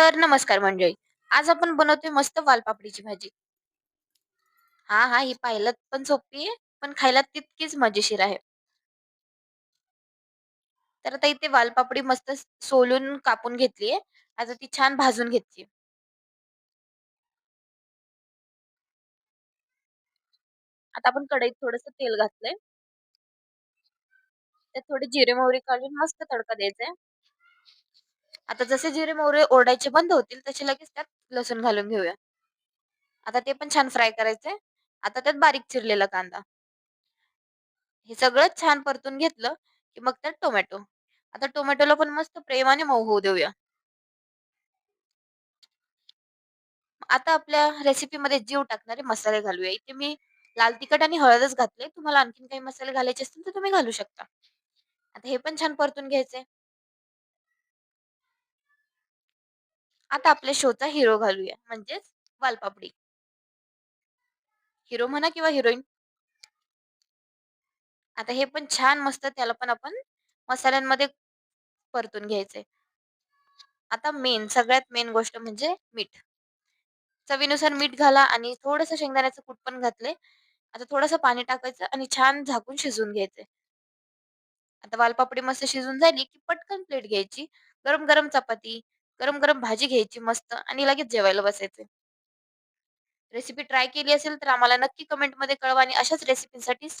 तर नमस्कार मंडळी. आज आपण बनवतोय मस्त वालपापडीची भाजी. हा हा ही पाहिलं पण सोपी आहे, पण खायला तितकीच मजेशीर आहे. तर आता इथे वालपापडी मस्त सोलून कापून घेतलीये आता ती छान भाजून घेतली आता आपण कढईत थोडस तेल घातलंय. त्यात थोडी जिरे, मोहरी काढून मस्त तडका द्यायचा आहे. आता जसे जिरे, मोहरे ओरडायचे बंद होतील, तसे लगेच त्यात लसूण घालून घेऊया. आता ते पण छान फ्राय करायचंय. आता त्यात बारीक चिरलेला कांदा. हे सगळं छान परतून घेतलं, की मग त्यात टोमॅटो. आता टोमॅटोला पण मस्त प्रेमाने मऊ होऊ देऊया. आता आपल्या रेसिपीमध्ये जीव टाकणारे मसाले घालूया. इथे मी लाल तिखट आणि हळदच घातले. तुम्हाला आणखीन काही मसाले घालायचे असतील तर तुम्ही घालू शकता. आता हे पण छान परतून घ्यायचंय. आता आपल्या शोचा हिरो घालूया, म्हणजेच वालपापडी. हिरो म्हणा किंवा हिरोईन. आता हे पण छान मस्त त्याला पण आपण मसाल्यांमध्ये परतून घ्यायचंय. आता मेन, सगळ्यात मेन गोष्ट म्हणजे मीठ. चवीनुसार मीठ घाला आणि थोडंसं शेंगदाण्याचं कूट पण घातले आता थोडस पाणी टाकायचं आणि छान झाकून शिजवून घ्यायचंय. आता वालपापडी मस्त शिजून झाली, की पटकन प्लेट घ्यायची. गरम-गरम चपाती, गरम-गरम भाजी घ्यायची मस्त आणि लगेच जेवायला बसायचं. रेसिपी ट्राय केली असेल तर आम्हाला नक्की कमेंटमध्ये कळवा आणि अशाच रेसिपींसाठी